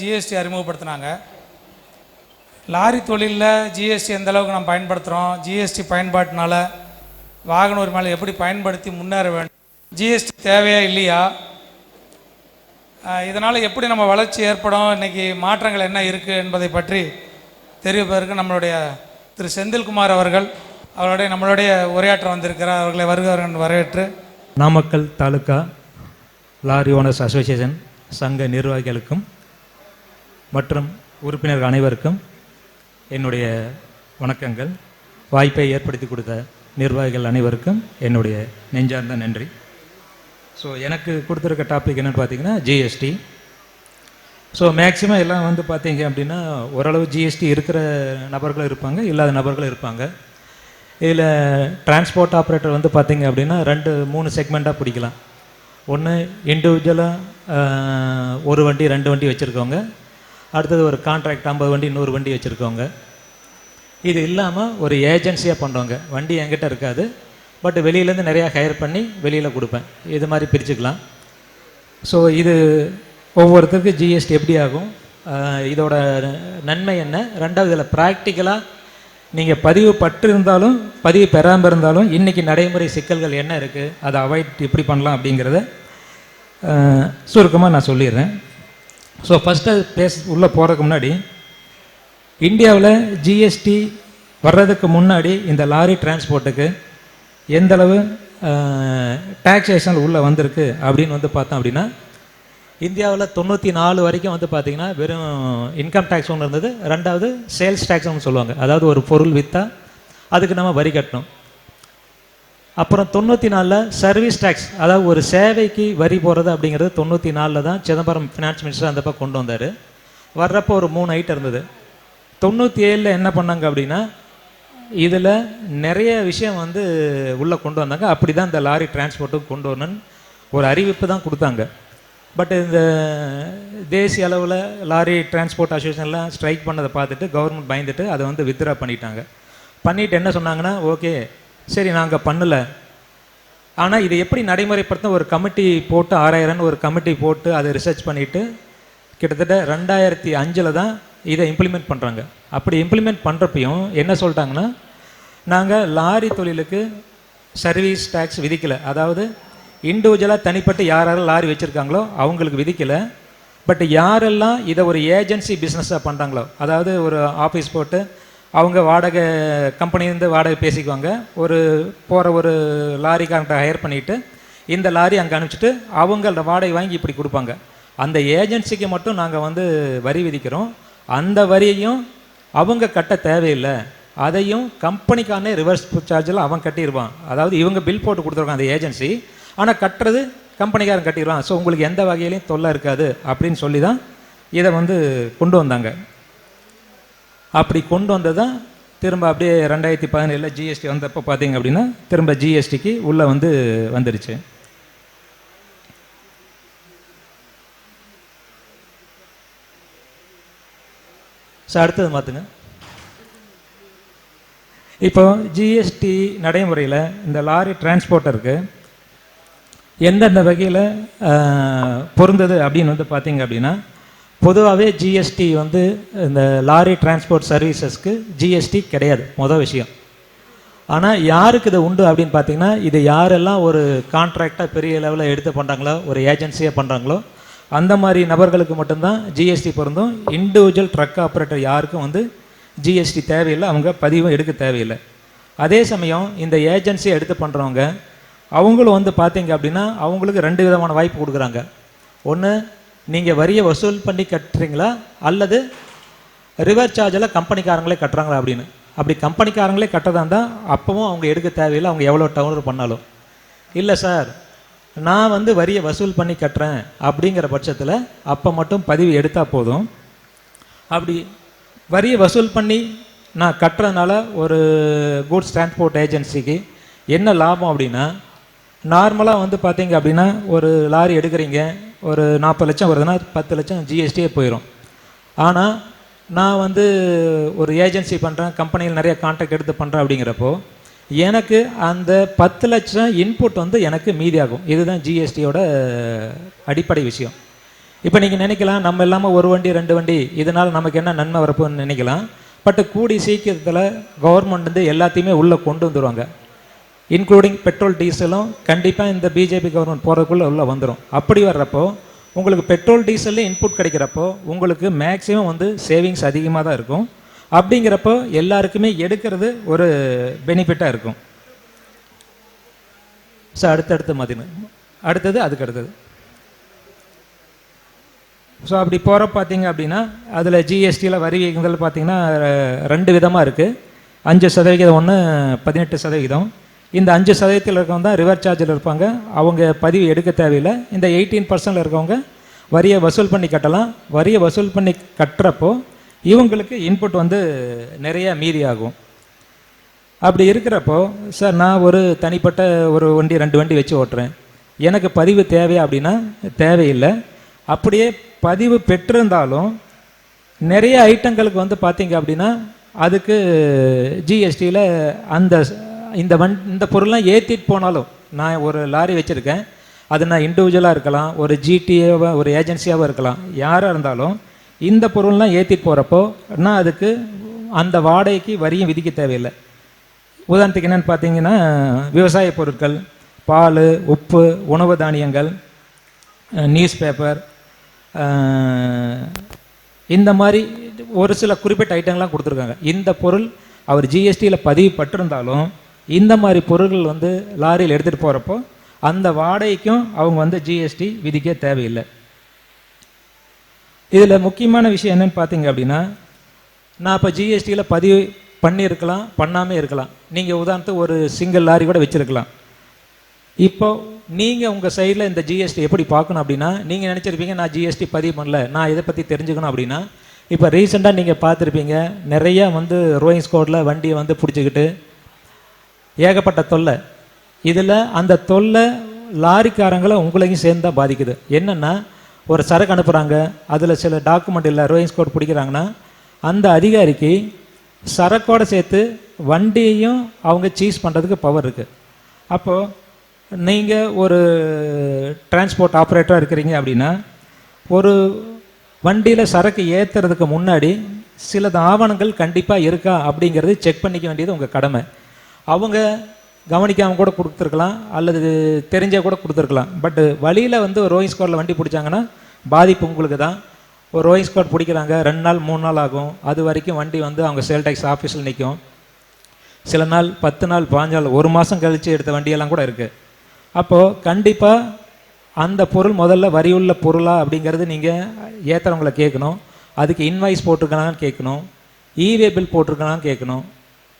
GST அறிமுகப்படுத்தினாங்க. Lorry தொழிலில் GST எந்த அளவுக்கு நம்ம பயன்படுத்துகிறோம் ஜிஎஸ்டி பயன்பாட்டினால வாகன உரிமையாளர் எப்படி பயன்படுத்தி முன்னேற வேண்டும்? ஜிஎஸ்டி தேவையா இல்லையா? இதனால் எப்படி நம்ம வளர்ச்சி ஏற்படும்? இன்றைக்கி மாற்றங்கள் என்ன இருக்குது என்பதை பற்றி தெரிவிப்பதற்கு நம்மளுடைய திரு செந்தில்குமார் அவர்கள் அவருடைய நம்மளுடைய உரையாற்ற வந்திருக்கிறார். அவர்களை வருகிறவர்கள் வரவேற்று. Namakkal taluka lorry owners association சங்க நிர்வாகிகளுக்கும் மற்றும் உறுப்பினர்கள் அனைவருக்கும் என்னுடைய வணக்கங்கள். வாய்ப்பை ஏற்படுத்தி கொடுத்த நிர்வாகிகள் அனைவருக்கும் என்னுடைய நெஞ்சார்ந்த நன்றி. ஸோ எனக்கு கொடுத்துருக்க டாபிக் என்னென்னு பார்த்தீங்கன்னா ஜிஎஸ்டி ஸோ மேக்ஸிமம் எல்லாம் வந்து பார்த்தீங்க அப்படின்னா ஓரளவு ஜிஎஸ்டி இருக்கிற நபர்களும் இருப்பாங்க இல்லாத நபர்களும் இருப்பாங்க. இதில் டிரான்ஸ்போர்ட் ஆப்ரேட்டர் வந்து பார்த்தீங்க அப்படின்னா ரெண்டு மூணு செக்மெண்ட்டாக பிடிக்கலாம். ஒன்று இண்டிவிஜுவலாக ஒரு வண்டி ரெண்டு வண்டி வச்சுருக்கவங்க. அடுத்தது ஒரு கான்ட்ராக்ட் ஐம்பது வண்டி நூறு வண்டி வச்சுருக்கவங்க. இது இல்லாமல் ஒரு ஏஜென்சியாக பண்ணுறவங்க வண்டி என்கிட்ட இருக்காது. பட் வெளியிலேருந்து நிறையா ஹையர் பண்ணி வெளியில் கொடுப்பேன். இது மாதிரி பிரிச்சுக்கலாம். ஸோ இது ஒவ்வொருத்தருக்கும் ஜிஎஸ்டி எப்படி ஆகும்? இதோட நன்மை என்ன? ரெண்டாவது இதில் ப்ராக்டிக்கலாக நீங்கள் பதிவு பட்டிருந்தாலும் பதிவு பெறாமல் இருந்தாலும் இன்றைக்கி நடைமுறை சிக்கல்கள் என்ன இருக்குது அதை அவாய்ட் எப்படி பண்ணலாம் அப்படிங்கிறத சுருக்கமாக நான் சொல்லிடுறேன். ஸோ ஃபஸ்ட்டு பேச உள்ளே போகிறதுக்கு முன்னாடி இந்தியாவில் ஜிஎஸ்டி வர்றதுக்கு முன்னாடி இந்த லாரி டிரான்ஸ்போர்ட்டுக்கு எந்தளவு டேக்ஸேஷன் உள்ளே வந்திருக்கு அப்படின்னு வந்து பார்த்தோம் அப்படின்னா இந்தியாவில் தொண்ணூற்றி நாலு வரைக்கும் வந்து பார்த்தீங்கன்னா வெறும் இன்கம் டேக்ஸ் ஒன்று இருந்தது. ரெண்டாவது சேல்ஸ் டேக்ஸ்னு சொல்லுவாங்க. அதாவது ஒரு பொருள் விற்றா அதுக்கு நம்ம வரி கட்டணும். அப்புறம் தொண்ணூற்றி நாலில் சர்வீஸ் டேக்ஸ் அதாவது ஒரு சேவைக்கு வரி போகிறது அப்படிங்கிறது தொண்ணூற்றி நாலில் தான் சிதம்பரம் ஃபினான்ஸ் மினிஸ்டர் அந்த பக்கம் கொண்டு வந்தார். வர்றப்போ ஒரு மூணு ஐட்டம் இருந்தது. தொண்ணூற்றி ஏழில் என்ன பண்ணாங்க அப்படின்னா இதில் நிறைய விஷயம் வந்து உள்ளே கொண்டு வந்தாங்க. அப்படி தான் இந்த லாரி டிரான்ஸ்போர்ட்டுக்கு கொண்டு வரணும்னு ஒரு அறிவிப்பு தான் கொடுத்தாங்க. பட் இந்த தேசிய அளவில் லாரி டிரான்ஸ்போர்ட் அசோசியேஷன்லாம் ஸ்ட்ரைக் பண்ணதை பார்த்துட்டு கவர்மெண்ட் பயந்துட்டு அதை வந்து வித்ரா பண்ணிட்டாங்க. பண்ணிவிட்டு என்ன சொன்னாங்கன்னா ஓகே சரி நாங்கள் பண்ணல. ஆனால் இதை எப்படி நடைமுறைப்படுத்த ஒரு கமிட்டி போட்டு ஆறாயிரம்னு ஒரு கமிட்டி போட்டு அதை ரிசர்ச் பண்ணிவிட்டு கிட்டத்தட்ட ரெண்டாயிரத்தி அஞ்சில் தான் இதை இம்ப்ளிமெண்ட் பண்ணுறாங்க அப்படி இம்ப்ளிமெண்ட் பண்ணுறப்பையும் என்ன சொல்லிட்டாங்கன்னா நாங்கள் லாரி தொழிலுக்கு சர்வீஸ் டேக்ஸ் விதிக்கலை. அதாவது இண்டிவிஜுவலாக தனிப்பட்டு யார் யாரும் லாரி வச்சுருக்காங்களோ அவங்களுக்கு விதிக்கலை. பட் யாரெல்லாம் இதை ஒரு ஏஜென்சி பிஸ்னஸாக பண்ணுறாங்களோ அதாவது ஒரு ஆஃபீஸ் போட்டு அவங்க வாடகை கம்பெனிலேருந்து வாடகை பேசிக்குவாங்க. ஒரு போகிற ஒரு லாரிக்காரன்ட்ட ஹையர் பண்ணிவிட்டு இந்த லாரி அங்கே அனுப்பிச்சிட்டு அவங்க அந்த வாடகை வாங்கி இப்படி கொடுப்பாங்க. அந்த ஏஜென்சிக்கு மட்டும் நாங்கள் வந்து வரி விதிக்கிறோம். அந்த வரியையும் அவங்க கட்ட தேவையில்லை. அதையும் கம்பெனிக்கான ரிவர்ஸ் சார்ஜில் அவன் கட்டிடுவான் அதாவது இவங்க பில் போட்டு கொடுத்துருக்காங்க அந்த ஏஜென்சி ஆனால் கட்டுறது கம்பெனிக்காரன் கட்டிடுவான். ஸோ உங்களுக்கு எந்த வகையிலையும் தொல்லை இருக்காது அப்படின்னு சொல்லி தான் இதை வந்து கொண்டு வந்தாங்க. அப்படி கொண்டு வந்தது தான் திரும்ப அப்படியே ரெண்டாயிரத்தி பதினேழில் ஜிஎஸ்டி வந்தப்போ பார்த்தீங்க அப்படின்னா திரும்ப ஜிஎஸ்டிக்கு உள்ளே வந்து வந்துருச்சு. ஸோ அடுத்தது மாற்றுங்க இப்போ ஜிஎஸ்டி நடைமுறையில் இந்த லாரி டிரான்ஸ்போர்ட்டருக்கு எந்தெந்த வகையில் பொருந்தது அப்படின்னு வந்து பார்த்தீங்க அப்படின்னா பொதுவாகவே ஜிஎஸ்டி வந்து இந்த லாரி டிரான்ஸ்போர்ட் சர்வீசஸ்க்கு ஜிஎஸ்டி கிடையாது. மொதல் விஷயம். ஆனால் யாருக்கு இது உண்டு அப்படின்னு பார்த்தீங்கன்னா இது யாரெல்லாம் ஒரு கான்ட்ராக்டாக பெரிய லெவலில் எடுத்து பண்ணுறாங்களோ ஒரு ஏஜென்சியாக பண்ணுறாங்களோ அந்த மாதிரி நபர்களுக்கு மட்டும்தான் ஜிஎஸ்டி பொருந்தும். இண்டிவிஜுவல் ட்ரக் ஆப்ரேட்டர் யாருக்கும் வந்து ஜிஎஸ்டி தேவையில்லை. அவங்க பதிவும் எடுக்க தேவையில்லை. அதே சமயம் இந்த ஏஜென்சியை எடுத்து பண்ணுறவங்க அவங்களும் வந்து பார்த்தீங்க அப்படின்னா அவங்களுக்கு ரெண்டு விதமான வாய்ப்பு கொடுக்குறாங்க. ஒன்று நீங்கள் வரியை வசூல் பண்ணி கட்டுறீங்களா? அல்லது ரிவர் சார்ஜில் கம்பெனிக்காரங்களே கட்டுறாங்களா அப்படின்னு? அப்படி கம்பெனிக்காரங்களே கட்டதா இருந்தால் அப்பவும் அவங்க எடுக்க தேவையில்லை அவங்க எவ்வளோ டவுனர் பண்ணாலும். இல்லை சார் நான் வந்து வரியை வசூல் பண்ணி கட்டுறேன் அப்படிங்கிற பட்சத்தில் அப்போ மட்டும் பதிவு எடுத்தால் போதும். அப்படி வரியை வசூல் பண்ணி நான் கட்டுறதுனால ஒரு கூட்ஸ் டிரான்ஸ்போர்ட் ஏஜென்சிக்கு என்ன லாபம் அப்படின்னா நார்மலாக வந்து பார்த்தீங்க அப்படின்னா ஒரு லாரி எடுக்கிறீங்க ஒரு நாற்பது லட்சம் வருதுன்னா பத்து லட்சம் ஜிஎஸ்டியே போயிடும் ஆனால் நான் வந்து ஒரு ஏஜென்சி பண்ணுறேன் கம்பெனியில் நிறைய கான்ட்ராக்ட் எடுத்து பண்ணுறேன் அப்படிங்கிறப்போ எனக்கு அந்த பத்து லட்சம் இன்புட் வந்து எனக்கு மீதியாகும். இதுதான் ஜிஎஸ்டியோட அடிப்படை விஷயம். இப்போ நீங்கள் நினைக்கலாம் நம்ம இல்லாமல் ஒரு வண்டி ரெண்டு வண்டி இதனால் நமக்கு என்ன நன்மை வரப்போன்னு நினைக்கலாம். பட் கூடி சீக்கிரத்தில் கவர்மெண்ட் வந்து எல்லாத்தையுமே உள்ளே கொண்டு வந்துருவாங்க. இன்க்ளூடிங் பெட்ரோல் டீசலும் கண்டிப்பாக இந்த பிஜேபி கவர்மெண்ட் போகிறதுக்குள்ளே உள்ளே வந்துடும் அப்படி வர்றப்போ உங்களுக்கு பெட்ரோல் டீசல்ல இன்புட் கிடைக்கிறப்போ உங்களுக்கு மேக்ஸிமம் வந்து சேவிங்ஸ் அதிகமாக தான் இருக்கும். அப்படிங்கிறப்போ எல்லாருக்குமே எடுக்கிறது ஒரு பெனிஃபிட்டாக இருக்கும். ஸோ அடுத்தடுத்து மதினு. அடுத்தது அதுக்கு அடுத்தது. ஸோ அப்படி போகிற பார்த்தீங்க அப்படின்னா அதில் ஜிஎஸ்டியில் வரி விகிதங்கள் பார்த்தீங்கன்னா ரெண்டு விதமாக இருக்குது அஞ்சு சதவிகிதம் ஒன்று பதினெட்டு சதவிகிதம். இந்த அஞ்சு சதவீதத்தில் இருக்கவங்க தான் ரிவர் சார்ஜில் இருப்பாங்க. அவங்க பதிவு எடுக்க தேவையில்லை. இந்த எயிட்டீன் பர்சன்டில் இருக்கவங்க வரியை வசூல் பண்ணி கட்டலாம். வரியை வசூல் பண்ணி கட்டுறப்போ இவங்களுக்கு இன்புட் வந்து நிறைய மீதி ஆகும். அப்படி இருக்கிறப்போ சார் நான் ஒரு தனிப்பட்ட ஒரு வண்டி ரெண்டு வண்டி வச்சு ஓட்டுறேன். எனக்கு பதிவு தேவையா அப்படின்னா தேவையில்லை. அப்படியே பதிவு பெற்றிருந்தாலும் நிறைய ஐட்டங்களுக்கு வந்து பார்த்தீங்க அப்படின்னா அதுக்கு ஜிஎஸ்டியில் அந்த இந்த வண் இந்த பொருள்லாம் ஏற்றிட்டு போனாலும் நான் ஒரு லாரி வச்சுருக்கேன். அது நான் இண்டிவிஜுவலாக இருக்கலாம் ஒரு ஜிடிஏவாக ஒரு ஏஜென்சியாகவும் இருக்கலாம். யாராக இருந்தாலும் இந்த பொருள்லாம் ஏற்றிட்டு போகிறப்போ நான் அதுக்கு அந்த வாடகைக்கு வரியும் விதிக்க தேவையில்லை. உதாரணத்துக்கு என்னென்னு பார்த்தீங்கன்னா விவசாய பொருட்கள் பால் உப்பு உணவு தானியங்கள் நியூஸ் பேப்பர் இந்த மாதிரி ஒரு சில குறிப்பிட்ட ஐட்டங்கள்லாம் கொடுத்துருக்காங்க. இந்த பொருள் அவர் ஜிஎஸ்டியில் பதிவு பட்டிருந்தாலும் இந்த மாதிரி பொருட்கள் வந்து லாரியில் எடுத்துகிட்டு போகிறப்போ அந்த வாடகைக்கும் அவங்க வந்து ஜிஎஸ்டி விதிக்க தேவையில்லை. இதில் முக்கியமான விஷயம் என்னன்னு பார்த்தீங்க அப்படின்னா நான் இப்போ ஜிஎஸ்டியில் பதிவு பண்ணியிருக்கலாம் பண்ணாமல் இருக்கலாம். நீங்கள் உதாரணத்துக்கு ஒரு சிங்கிள் லாரி கூட வச்சுருக்கலாம். இப்போ நீங்கள் உங்கள் சைடில் இந்த ஜிஎஸ்டி எப்படி பார்க்கணும் அப்படின்னா நீங்கள் நினச்சிருப்பீங்க நான் ஜிஎஸ்டி பதிவு பண்ணல. நான் இதை பற்றி தெரிஞ்சுக்கணும் அப்படின்னா இப்போ ரீசெண்டாக நீங்கள் பார்த்துருப்பீங்க நிறையா வந்து ரோயிங் ஸ்கோடில் வண்டியை வந்து பிடிச்சிக்கிட்டு ஏகப்பட்ட தொல்லை. இதில் அந்த தொல்லை லாரிக்காரங்களை உங்களையும் சேர்ந்து தான் பாதிக்குது. என்னென்னா ஒரு சரக்கு அனுப்புகிறாங்க அதில் சில டாக்குமெண்ட் இல்லை ரோயிங் கோட் பிடிக்கிறாங்கன்னா அந்த அதிகாரிக்கு சரக்கோட சேர்த்து வண்டியையும் அவங்க சீஸ் பண்ணுறதுக்கு பவர் இருக்குது அப்போது நீங்கள் ஒரு டிரான்ஸ்போர்ட் ஆப்ரேட்டராக இருக்கிறீங்க அப்படின்னா ஒரு வண்டியில் சரக்கு ஏற்றுறதுக்கு முன்னாடி சிலது ஆவணங்கள் கண்டிப்பாக இருக்கா அப்படிங்கிறது செக் பண்ணிக்க வேண்டியது உங்கள் கடமை. அவங்க கவனிக்காமல் கூட கொடுத்துருக்கலாம் அல்லது தெரிஞ்சே கூட கொடுத்துருக்கலாம். பட் வழியில் வந்து ஒரு ரோயிங் ஸ்குவாடில் வண்டி பிடிச்சாங்கன்னா பாதிப்பு உங்களுக்கு தான். ஒரு ரோயிங் ஸ்குவாட் பிடிக்கிறாங்க ரெண்டு நாள் மூணு நாள் ஆகும். அது வரைக்கும் வண்டி வந்து அவங்க சேல் டேக்ஸ் ஆஃபீஸில் நிற்கும் சில நாள் பத்து நாள் பாஞ்சு நாள் ஒரு மாதம் கழித்து எடுத்த வண்டியெல்லாம் கூட இருக்குது அப்போது கண்டிப்பாக அந்த பொருள் முதல்ல வரி உள்ள பொருளா அப்படிங்கிறது நீங்கள் ஏற்றுறவங்களை கேட்கணும். அதுக்கு இன்வாய்ஸ் போட்டிருக்கலாம்னு கேட்கணும். இவே பில் போட்டிருக்கலாம்னு கேட்கணும்.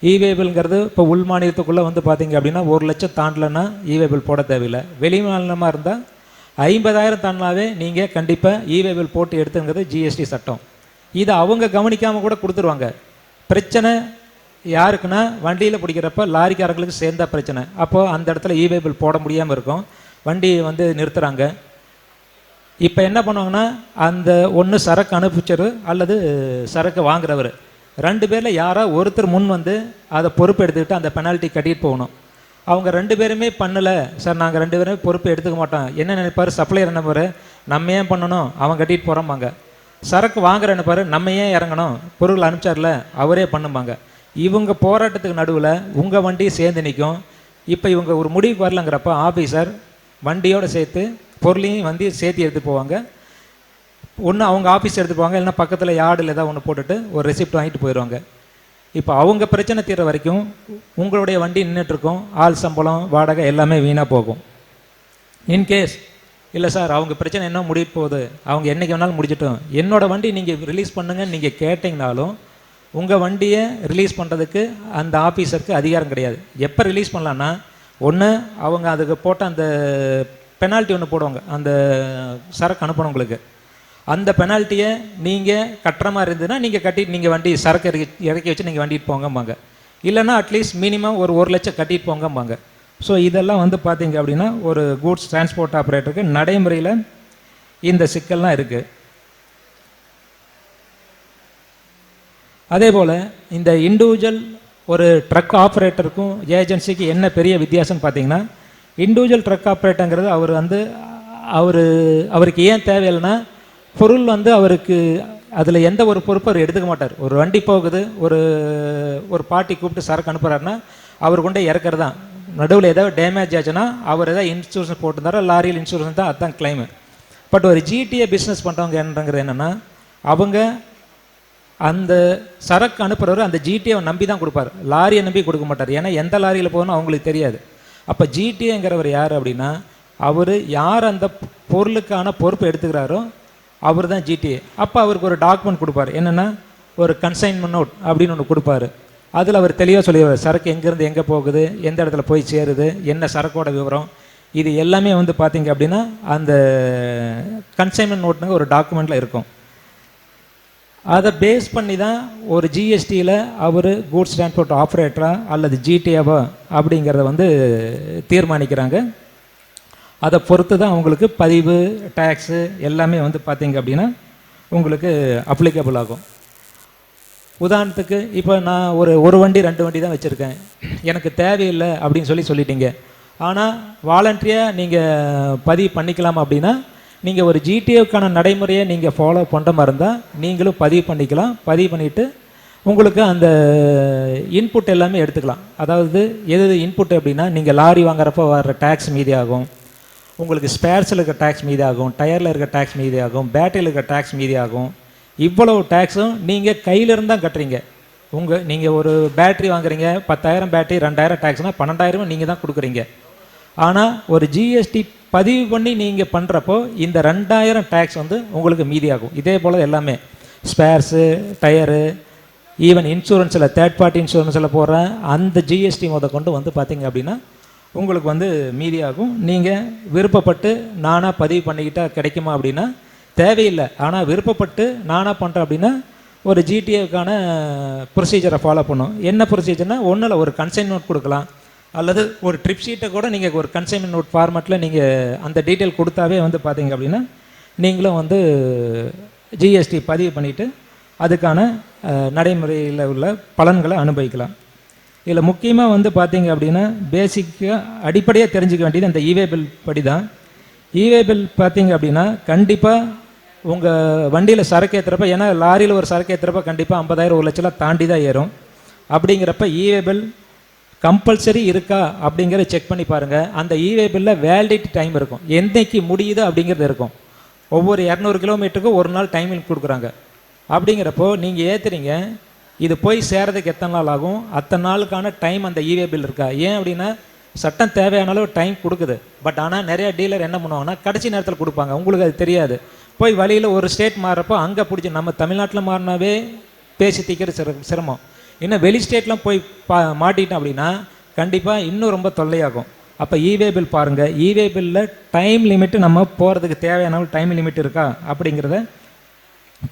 இவேபிள்ங்கிறது இப்போ உள் மாநிலத்துக்குள்ளே வந்து பார்த்தீங்க அப்படின்னா ஒரு லட்சம் தாண்டலைன்னா இவேபிள் போட தேவையில்லை. வெளி மாநிலமாக இருந்தால் ஐம்பதாயிரம் தாண்டினாவே நீங்கள் கண்டிப்பாக இவேபிள் போட்டு எடுத்துங்கிறது ஜிஎஸ்டி சட்டம். இதை அவங்க கவனிக்காமல் கூட கொடுத்துருவாங்க. பிரச்சனை யாருக்குன்னா வண்டியில் பிடிக்கிறப்ப லாரிக்காரங்களுக்கு சேர்ந்தா பிரச்சனை. அப்போது அந்த இடத்துல இவேபிள் போட முடியாமல் இருக்கும். வண்டியை வந்து நிறுத்துகிறாங்க இப்போ என்ன பண்ணுவாங்கன்னா அந்த ஒன்று சரக்கு அனுப்பிச்சரு அல்லது சரக்கு வாங்குறவர். ரெண்டு பேரில் யாரோ ஒருத்தர் முன் வந்து அதை பொறுப்பு எடுத்துக்கிட்டு அந்த பெனால்ட்டி கட்டிட்டு போகணும். அவங்க ரெண்டு பேருமே பண்ணலை. சார் நாங்கள் ரெண்டு பேருமே பொறுப்பு எடுத்துக்க மாட்டோம். என்ன நினைப்பார்? சப்ளையர் நினைப்பார்? நம்ம ஏன் பண்ணணும்? அவன் கட்டிட்டு போகிறோம்பாங்க சரக்கு வாங்குற நினைப்பார். நம்ம ஏன் இறங்கணும்? பொருள் அனுப்பிச்சார்ல? அவரே பண்ணும்பாங்க. இவங்க போராட்டத்துக்கு நடுவில் உங்கள் வண்டி சேர்ந்து நிற்கும் இப்போ இவங்க ஒரு முடிவுக்கு வரலங்கிறப்ப ஆஃபீஸர் வண்டியோடு சேர்த்து பொருளையும் வந்து சேர்த்து எடுத்துகிட்டு போவாங்க. ஒன்று அவங்க ஆஃபீஸ் எடுத்து போவாங்க இல்லைன்னா பக்கத்தில் யார்டில் ஏதாவது ஒன்று போட்டுட்டு ஒரு ரெசிப்ட் வாங்கிட்டு போயிடுவாங்க. இப்போ அவங்க பிரச்சனை தீர்ற வரைக்கும் உங்களுடைய வண்டி நின்றுட்டுருக்கும் ஆள் சம்பளம் வாடகை எல்லாமே வீணாக போகும். இன்கேஸ் இல்லை சார் அவங்க பிரச்சனை என்ன முடிய போகுது? அவங்க என்றைக்கு வேணாலும் முடிச்சிட்டோம். என்னோடய வண்டி நீங்கள் ரிலீஸ் பண்ணுங்கன்னு நீங்கள் கேட்டிங்கனாலும் உங்கள் வண்டியை ரிலீஸ் பண்ணுறதுக்கு அந்த ஆஃபீஸருக்கு அதிகாரம் கிடையாது. எப்போ ரிலீஸ் பண்ணலான்னா ஒன்று அவங்க அதுக்கு போட்ட அந்த பெனால்ட்டி ஒன்று போடுவாங்க. அந்த சரக்கு அனுப்பணும் உங்களுக்கு. அந்த பெனால்ட்டியை நீங்கள் கட்டுற மாதிரி இருந்ததுன்னா நீங்கள் கட்டிட்டு நீங்கள் வண்டி சரக்கு இறக்கி இறக்கி வச்சு நீங்கள் வண்டிட்டு போங்கம்பாங்க. இல்லைன்னா அட்லீஸ்ட் மினிமம் ஒரு ஒரு லட்சம் கட்டிட்டு போங்கம்பாங்க. ஸோ இதெல்லாம் வந்து பார்த்தீங்க அப்படின்னா ஒரு கூட்ஸ் டிரான்ஸ்போர்ட் ஆப்ரேட்டருக்கு நடைமுறையில் இந்த சிக்கல்லாம் இருக்குது அதே போல் இந்த இண்டிவிஜுவல் ஒரு ட்ரக் ஆப்ரேட்டருக்கும் ஏஜென்சிக்கு என்ன பெரிய வித்தியாசம்னு பார்த்தீங்கன்னா இண்டிவிஜுவல் ட்ரக் ஆப்ரேட்டருங்கிறது அவர் வந்து அவர் அவருக்கு ஏன் தேவையில்லைன்னா பொருள் வந்து அவருக்கு அதில் எந்த ஒரு பொறுப்பும் அவர் எடுத்துக்க மாட்டார். ஒரு வண்டி போகுது ஒரு ஒரு பாட்டி கூப்பிட்டு சரக்கு அனுப்புகிறாருன்னா அவர் கொண்டே இறக்குறது தான். நடுவில் ஏதாவது டேமேஜ் ஆச்சுன்னா அவர் ஏதாவது இன்சூரன்ஸ் போட்டிருந்தாரோ லாரியில் இன்சூரன்ஸ் தான் அதுதான் கிளைமு பட் ஒரு ஜிடிஏ பிஸ்னஸ் பண்ணுறவங்க என்னங்கிறது என்னென்னா அவங்க அந்த சரக்கு அனுப்புகிறவர் அந்த ஜிடிஏவை நம்பி தான் கொடுப்பார். லாரியை நம்பி கொடுக்க மாட்டார். ஏன்னா எந்த லாரியில் போகணும் அவங்களுக்கு தெரியாது. அப்போ ஜிடிஏங்கிறவர் யார் அப்படின்னா அவர் யார் அந்த பொருளுக்கான பொறுப்பு எடுத்துக்கிறாரோ அவர் தான் ஜிடிஏ அப்போ அவருக்கு ஒரு டாக்குமெண்ட் கொடுப்பார். என்னென்னா ஒரு கன்சைன்மெண்ட் நோட் அப்படின்னு ஒன்று கொடுப்பாரு. அதில் அவர் தெளிவாக சொல்லிடுவார். சரக்கு எங்கேருந்து எங்கே போகுது எந்த இடத்துல போய் சேருது என்ன சரக்கோட விவரம் இது எல்லாமே வந்து பார்த்தீங்க அப்படின்னா அந்த கன்சைன்மெண்ட் நோட்டுங்க ஒரு டாக்குமெண்ட்டில் இருக்கும். அதை பேஸ் பண்ணி தான் ஒரு ஜிஎஸ்டியில் அவர் கூட்ஸ் டிரான்ஸ்போர்ட் ஆப்ரேட்டரா அல்லது ஜிடிஏவா அப்படிங்கிறத வந்து தீர்மானிக்கிறாங்க. அதை பொறுத்து தான் உங்களுக்கு பதிவு டேக்ஸு எல்லாமே வந்து பார்த்தீங்க அப்படின்னா உங்களுக்கு அப்ளிகபிள் ஆகும். உதாரணத்துக்கு இப்போ நான் ஒரு ஒரு வண்டி ரெண்டு வண்டி தான் வச்சுருக்கேன். எனக்கு தேவையில்லை அப்படின்னு சொல்லி சொல்லிட்டீங்க. ஆனால் வாலண்ட்ரியாக நீங்கள் பதிவு பண்ணிக்கலாம் அப்படின்னா நீங்கள் ஒரு ஜிடிஏவுக்கான நடைமுறையை நீங்கள் ஃபாலோ பண்ணுற மாதிரி இருந்தால் நீங்களும் பதிவு பண்ணிக்கலாம். பதிவு பண்ணிவிட்டு உங்களுக்கு அந்த இன்புட் எல்லாமே எடுத்துக்கலாம். அதாவது எது இன்புட் அப்படின்னா நீங்கள் லாரி வாங்குறப்போ வர்ற டேக்ஸ் மீதி ஆகும். உங்களுக்கு ஸ்பேர்ஸில் இருக்க டேக்ஸ் மீதி ஆகும் டயரில் இருக்க டேக்ஸ் மீதி ஆகும் பேட்டரியில் இருக்க டேக்ஸ் மீதி ஆகும் இவ்வளவு டேக்ஸும் நீங்கள் கையிலிருந்து தான் கட்டுறீங்க. உங்கள் நீங்கள் ஒரு பேட்டரி வாங்குறீங்க பத்தாயிரம் பேட்டரி ரெண்டாயிரம் டேக்ஸ்னால் பன்னெண்டாயிரம் நீங்கள் தான் கொடுக்குறீங்க. ஆனால் ஒரு ஜிஎஸ்டி பதிவு பண்ணி நீங்கள் பண்ணுறப்போ இந்த ரெண்டாயிரம் டேக்ஸ் வந்து உங்களுக்கு மீதியாகும். இதே போல் எல்லாமே. ஸ்பேர்ஸு டயரு ஈவன் இன்சூரன்ஸில் தேர்ட் பார்ட்டி இன்சூரன்ஸில் போடுற அந்த ஜிஎஸ்டி முத கொண்டு வந்து பார்த்தீங்க அப்படின்னா உங்களுக்கு வந்து மீதியாகும். நீங்கள் விருப்பப்பட்டு நானாக பதிவு பண்ணிக்கிட்டால் கிடைக்குமா அப்படின்னா தேவையில்லை. ஆனால் விருப்பப்பட்டு நானாக பண்ணுறேன் அப்படின்னா ஒரு ஜிடிஏவுக்கான ப்ரொசீஜரை ஃபாலோ பண்ணும். என்ன ப்ரொசீஜர்னால் ஒன்றில் ஒரு கன்சைன் நோட் கொடுக்கலாம். அல்லது ஒரு ட்ரிப் ஷீட்டை கூட நீங்கள் ஒரு கன்சைன்மெண்ட் நோட் ஃபார்மேட்டில் நீங்கள் அந்த டீட்டெயில் கொடுத்தாவே வந்து பார்த்தீங்க அப்படின்னா நீங்களும் வந்து ஜிஎஸ்டி பதிவு பண்ணிவிட்டு அதுக்கான நடைமுறையில் உள்ள பலன்களை அனுபவிக்கலாம். இதில் முக்கியமாக வந்து பார்த்தீங்க அப்படின்னா பேசிக்காக அடிப்படையாக தெரிஞ்சுக்க வேண்டியது அந்த இவே பில் படி தான் இவே பில் பார்த்தீங்க அப்படின்னா கண்டிப்பாக உங்கள் வண்டியில் சரக்கு ஏற்றுறப்ப ஏன்னா லாரியில் ஒரு சரக்கு ஏற்றுறப்ப கண்டிப்பாக ஐம்பதாயிரம் ஒரு லட்சம் தாண்டி தான் ஏறும். அப்படிங்கிறப்ப இவே பில் கம்பல்சரி இருக்கா அப்படிங்கிறத செக் பண்ணி பாருங்கள் அந்த இவே பில்லில் வேலிடிட்டி டைம் இருக்கும். என்னைக்கு முடியுது அப்படிங்கிறது இருக்கும். ஒவ்வொரு இரநூறு கிலோமீட்டருக்கும் ஒரு நாள் டைமிங் கொடுக்குறாங்க. அப்படிங்கிறப்போ நீங்கள் ஏற்றுறீங்க இது போய் சேரதுக்கு எத்தனை நாள் ஆகும்? அத்தனை நாளுக்கான டைம் அந்த இவே பில் இருக்கா? ஏன் அப்படின்னா சட்டம் தேவையான அளவு டைம் கொடுக்குது. பட் ஆனால் நிறைய டீலர் என்ன பண்ணுவாங்கன்னா கடைசி நேரத்தில் கொடுப்பாங்க. உங்களுக்கு அது தெரியாது. போய் வழியில் ஒரு ஸ்டேட் மாறுறப்போ அங்கே பிடிச்சி நம்ம தமிழ்நாட்டில் மாறினாவே பேசி தீக்கிற சிர சிரமம். இன்னும் வெளி ஸ்டேட்லாம் போய் பா மாட்டிட்டோம் அப்படின்னா கண்டிப்பாக இன்னும் ரொம்ப தொல்லையாகும். அப்போ இவே பில் பாருங்கள் இவே பில்லில் டைம் லிமிட்டு நம்ம போகிறதுக்கு தேவையான அளவு டைம் லிமிட் இருக்கா? அப்படிங்கிறத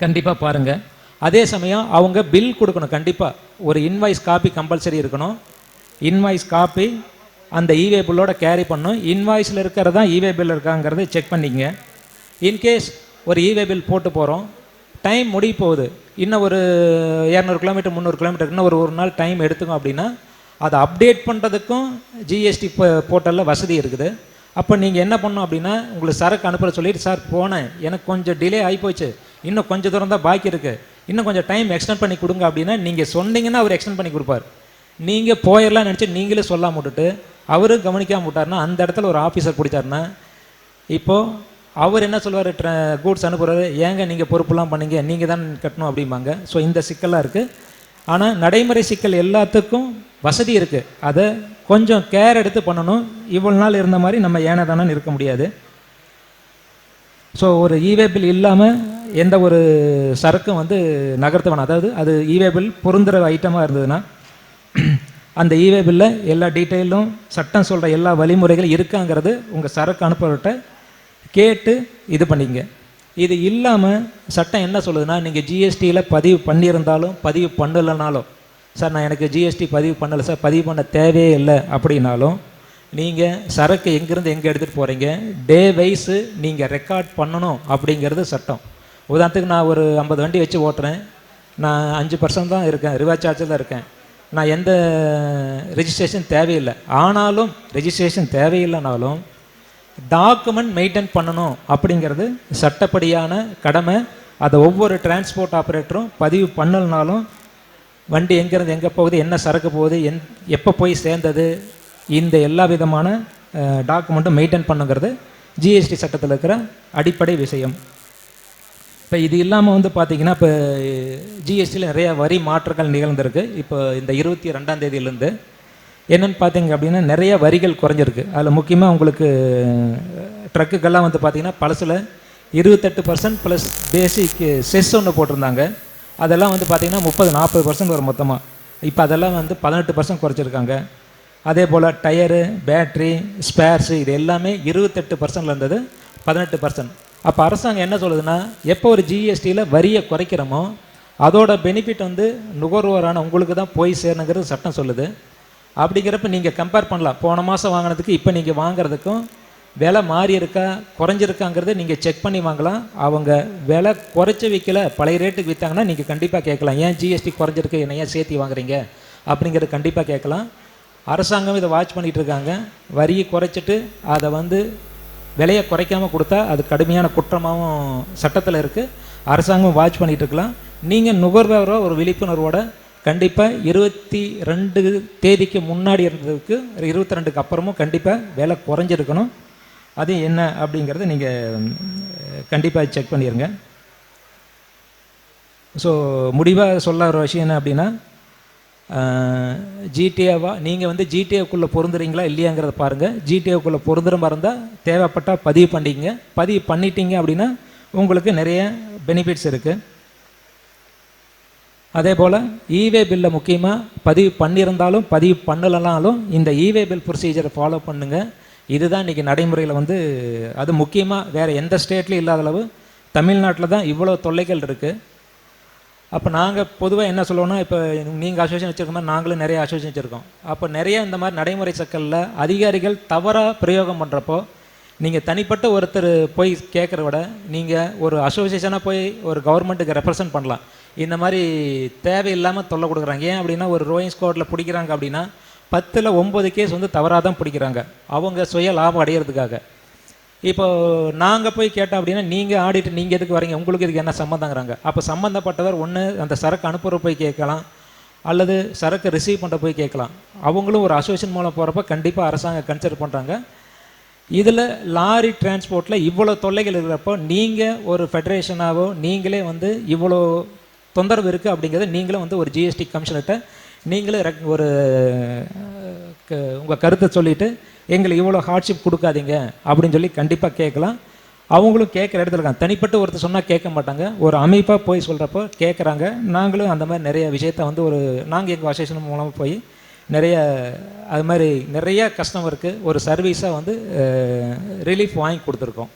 கண்டிப்பாக பாருங்கள் அதே சமயம் அவங்க பில் கொடுக்கணும். கண்டிப்பாக ஒரு இன்வாய்ஸ் காப்பி கம்பல்சரி இருக்கணும். இன்வாய்ஸ் காப்பி அந்த இவே பில்லோட கேரி பண்ணும் இன்வாய்ஸில் இருக்கிறதா இவே பில் இருக்காங்கிறத செக் பண்ணிங்க. இன்கேஸ் ஒரு இவே பில் போட்டு போகிறோம் டைம் முடிய போகுது. இன்னும் ஒரு இரநூறு கிலோமீட்டர் முந்நூறு கிலோமீட்டர் இன்னும் ஒரு ஒரு நாள் டைம் எடுத்துக்கும் அப்படின்னா அதை அப்டேட் பண்ணுறதுக்கும் ஜிஎஸ்டி போர்ட்டலில் வசதி இருக்குது. அப்போ நீங்கள் என்ன பண்ணோம் அப்படின்னா உங்களுக்கு சரக்கு அனுப்புற சொல்லிட்டு சார் போனேன். எனக்கு கொஞ்சம் டிலே ஆகிப்போச்சு இன்னும் கொஞ்சம் தூரம் தான் பாக்கி இருக்குது இன்னும் கொஞ்சம் டைம் எக்ஸ்டெண்ட் பண்ணி கொடுங்க அப்படின்னா நீங்கள் சொன்னீங்கன்னா அவர் எக்ஸ்டெண்ட் பண்ணி கொடுப்பார். நீங்கள் போயிடலாம் நினச்சி நீங்களே சொல்லாம விட்டுட்டு அவரும் கவனிக்காம விட்டாருன்னா அந்த இடத்துல ஒரு ஆஃபீஸர் பிடிச்சாருன்னா இப்போது அவர் என்ன சொல்லுவார் கூட்ஸ் அனுப்புகிறாரு ஏங்க நீங்கள் பொறுப்புலாம் பண்ணீங்க நீங்கள் தான் கட்டணும் அப்படிம்பாங்க. ஸோ இந்த சிக்கலாக இருக்குது ஆனால் நடைமுறை சிக்கல் எல்லாத்துக்கும் வசதி இருக்குது அதை கொஞ்சம் கேர் எடுத்து பண்ணணும். இவ்வளோ நாள் இருந்த மாதிரி நம்ம ஏனதானு இருக்க முடியாது. ஸோ ஒரு இவே பில் இல்லாமல் எந்த ஒரு சரக்கும் வந்து நகர்த்த வேணாம். அதாவது அது இவே பில் பொருந்துகிற ஐட்டமாக இருந்ததுன்னா அந்த இவே பில்லில் எல்லா டீட்டெயிலும் சட்டம் சொல்கிற எல்லா வழிமுறைகளும் இருக்காங்கிறது உங்கள் சரக்கு அனுப்புறவர்கிட்ட கேட்டு இது பண்ணிங்க இது இல்லாமல் சட்டம் என்ன சொல்லுதுன்னா நீங்கள் ஜிஎஸ்டியில் பதிவு பண்ணியிருந்தாலும் பதிவு பண்ணலைனாலும் சார் நான் எனக்கு ஜிஎஸ்டி பதிவு பண்ணலை சார் பதிவு பண்ண தேவையே இல்லை அப்படின்னாலும் நீங்கள் சரக்கு எங்கேருந்து எங்கே எடுத்துகிட்டு போகிறீங்க டே வைஸு நீங்கள் ரெக்கார்ட் பண்ணணும் அப்படிங்கிறது சட்டம். உதாரணத்துக்கு நான் ஒரு ஐம்பது வண்டி வச்சு ஓட்டுறேன். நான் அஞ்சு பர்சன்ட் தான் இருக்கேன். ரிவர்ஸ் சார்ஜில் தான் இருக்கேன். நான் எந்த ரெஜிஸ்ட்ரேஷன் தேவையில்லை. ஆனாலும் ரெஜிஸ்ட்ரேஷன் தேவையில்லைனாலும் டாக்குமெண்ட் மெயின்டைன் பண்ணணும் அப்படிங்கிறது சட்டப்படியான கடமை. அதை ஒவ்வொரு டிரான்ஸ்போர்ட் ஆப்ரேட்டரும் பதிவு பண்ணலனாலும் வண்டி எங்கேருந்து எங்கே போகுது என்ன சரக்கு போகுது எந் எப்போ போய் சேர்ந்தது இந்த எல்லா விதமான டாக்குமெண்ட்டும் மெயின்டைன் பண்ணுங்கிறது ஜிஎஸ்டி சட்டத்தில் இருக்கிற அடிப்படை விஷயம். இப்போ இது இல்லாமல் வந்து பார்த்தீங்கன்னா இப்போ ஜிஎஸ்டியில் நிறைய வரி மாற்றங்கள் நிகழ்ந்திருக்கு. இப்போ இந்த இருபத்தி ரெண்டாம் தேதியிலேருந்து என்னென்னு பார்த்தீங்க அப்படின்னா நிறைய வரிகள் குறைஞ்சிருக்கு. அதில் முக்கியமாக உங்களுக்கு ட்ரக்குக்கெல்லாம் வந்து பார்த்தீங்கன்னா பழசில் இருபத்தெட்டு பர்சன்ட் ப்ளஸ் பேசிக் செஸ் ஒன்று போட்டிருந்தாங்க. அதெல்லாம் வந்து பார்த்திங்கன்னா முப்பது நாற்பது பர்சன்ட் வரும் மொத்தமாக இப்போ அதெல்லாம் வந்து பதினெட்டு பர்சன்ட் குறைச்சிருக்காங்க. அதே போல் டயரு பேட்ரி ஸ்பேர்ஸு இது எல்லாமே இருபத்தெட்டு பர்சன்ட்ல இருந்தது பதினெட்டு பர்சன்ட் அப்போ அரசாங்கம் என்ன சொல்லுதுன்னா எப்போ ஒரு ஜிஎஸ்டியில் வரியை குறைக்கிறோமோ அதோட பெனிஃபிட் வந்து நுகர்வோரான உங்களுக்கு தான் போய் சேரணுங்கிறது சட்டம் சொல்லுது. அப்படிங்கிறப்ப நீங்கள் கம்பேர் பண்ணலாம். போன மாதம் வாங்கினதுக்கு இப்போ நீங்கள் வாங்குறதுக்கும் விலை மாறி இருக்கா குறைஞ்சிருக்காங்கிறத நீங்கள் செக் பண்ணி வாங்கலாம். அவங்க விலை குறைச்சி விற்கல பழைய ரேட்டுக்கு விற்றாங்கன்னா நீங்கள் கண்டிப்பாக கேட்கலாம். ஏன் ஜிஎஸ்டி குறைஞ்சிருக்கு? என்ன ஏன் சேர்த்தி வாங்குறீங்க? அப்படிங்கிறது கண்டிப்பாக கேட்கலாம். அரசாங்கம் இதை வாட்ச் பண்ணிகிட்டு இருக்காங்க. வரியை குறைச்சிட்டு அதை வந்து விலையை குறைக்காமல் கொடுத்தா அது கடுமையான குற்றமாகவும் சட்டத்தில் இருக்குது அரசாங்கம் வாட்ச் பண்ணிகிட்டு இருக்கலாம். நீங்கள் நுகர்வோராக ஒரு விழிப்புணர்வோட கண்டிப்பாக இருபத்தி ரெண்டு தேதிக்கு முன்னாடி இருந்ததுக்கு இருபத்தி ரெண்டுக்கு அப்புறமும் கண்டிப்பாக விலை குறைஞ்சிருக்கணும். அது என்ன அப்படிங்கிறத நீங்கள் கண்டிப்பாக செக் பண்ணிடுங்க ஸோ முடிவாக சொல்ல ஒரு விஷயம் என்ன அப்படின்னா ஜிடிஏவா நீங்கள் வந்து ஜிடிஏக்குள்ளே பொருந்துறீங்களா இல்லையாங்கிறத பாருங்கள் ஜிடிஏக்குள்ளே பொருந்துற மாதிரி இருந்தால் தேவைப்பட்டால் பதிவு பண்ணிக்கங்க. பதிவு பண்ணிட்டீங்க அப்படின்னா உங்களுக்கு நிறைய பெனிஃபிட்ஸ் இருக்குது அதே போல் இவே பில்லை முக்கியமாக பதிவு பண்ணியிருந்தாலும் பதிவு பண்ணலைனாலும் இந்த இவே பில் ப்ரொசீஜரை ஃபாலோ பண்ணுங்கள் இதுதான் இன்றைக்கி நடைமுறையில் வந்து அது முக்கியமாக வேறு எந்த ஸ்டேட்லையும் இல்லாத அளவு தமிழ்நாட்டில் தான் இவ்வளோ தொல்லைகள் இருக்குது அப்போ நாங்கள் பொதுவாக என்ன சொல்லுவோம்னா இப்போ நீங்கள் அசோசியேஷன் வச்சுருக்க மாதிரி நாங்களும் நிறைய அசோசியேஷன் வச்சுருக்கோம். அப்போ நிறைய இந்த மாதிரி நடைமுறை சிக்கலில் அதிகாரிகள் தவறாக பிரயோகம் பண்ணுறப்போ நீங்கள் தனிப்பட்ட ஒருத்தர் போய் கேட்குற விட நீங்கள் ஒரு அசோசியேஷனாக போய் ஒரு கவர்மெண்ட்டுக்கு ரெப்ரசன்ட் பண்ணலாம். இந்த மாதிரி தேவையில்லாமல் தொல்லை கொடுக்குறாங்க. ஏன் அப்படின்னா ஒரு ரோயிங் ஸ்குவாடில் பிடிக்கிறாங்க அப்படின்னா பத்தில் ஒம்பது கேஸ் வந்து தவறாக தான் பிடிக்கிறாங்க. அவங்க சுய லாபம் அடையிறதுக்காக. இப்போ நாங்கள் போய் கேட்டோம் அப்படின்னா நீங்கள் ஆடிட்டு நீங்கள் எதுக்கு வரீங்க? உங்களுக்கு இதுக்கு என்ன சம்மந்தங்கிறாங்க. அப்போ சம்மந்தப்பட்டவர் ஒன்று அந்த சரக்கு அனுப்புகிற போய் கேட்கலாம். அல்லது சரக்கு ரிசீவ் பண்ணுற போய் கேட்கலாம். அவங்களும் ஒரு அசோசியேஷன் மூலம் போகிறப்ப கண்டிப்பாக அரசாங்கம் கன்சிடர் பண்ணுறாங்க இதில் லாரி டிரான்ஸ்போர்ட்டில் இவ்வளோ தொல்லைகள் இருக்கிறப்போ நீங்கள் ஒரு ஃபெடரேஷனாகவோ நீங்களே வந்து இவ்வளோ தொந்தரவு இருக்குது அப்படிங்கிறத நீங்களும் வந்து ஒரு ஜிஎஸ்டி கமிஷனர்கிட்ட நீங்களும் ரெக்- ஒரு உங்கள் கருத்தை சொல்லிவிட்டு எங்களுக்கு இவ்வளோ ஹார்ட்ஷிப் கொடுக்காதீங்க அப்படின்னு சொல்லி கண்டிப்பாக கேட்கலாம். அவங்களும் கேட்குற இடத்துல இருக்காங்க. தனிப்பட்ட ஒருத்தர் சொன்னால் கேட்க மாட்டாங்க. ஒரு அமைப்பாக போய் சொல்கிறப்போ கேட்குறாங்க. நாங்களும் அந்த மாதிரி நிறைய விஷயத்த வந்து ஒரு நாங்கள் எங்கள் அசோசியேஷன் மூலமாக போய் நிறைய அது மாதிரி நிறைய கஸ்டமருக்கு ஒரு சர்வீஸாக வந்து ரிலீஃப் வாங்கி கொடுத்துருக்கோம்.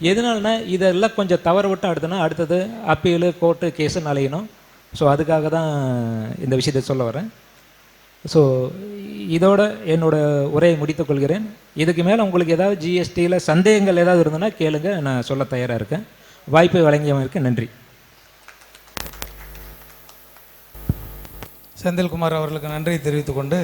எதனாலனா இதெல்லாம் கொஞ்சம் தவறு விட்டு அடுத்தனா அடுத்தது அப்பீலு கோர்ட்டு கேஸுன்னு அலையணும். ஸோ அதுக்காக தான் இந்த விஷயத்தை சொல்ல வரேன். ஸோ இதோட என்னோட உரையை முடித்துக் கொள்கிறேன். இதுக்கு மேலே உங்களுக்கு ஏதாவது ஜிஎஸ்டியில் சந்தேகங்கள் ஏதாவது இருந்ததுன்னா கேளுங்க நான் சொல்ல தயாராக இருக்கேன். வாய்ப்பை வழங்கியவருக்கு நன்றி. செந்தில்குமார் அவர்களுக்கு நன்றி தெரிவித்துக்கொண்டு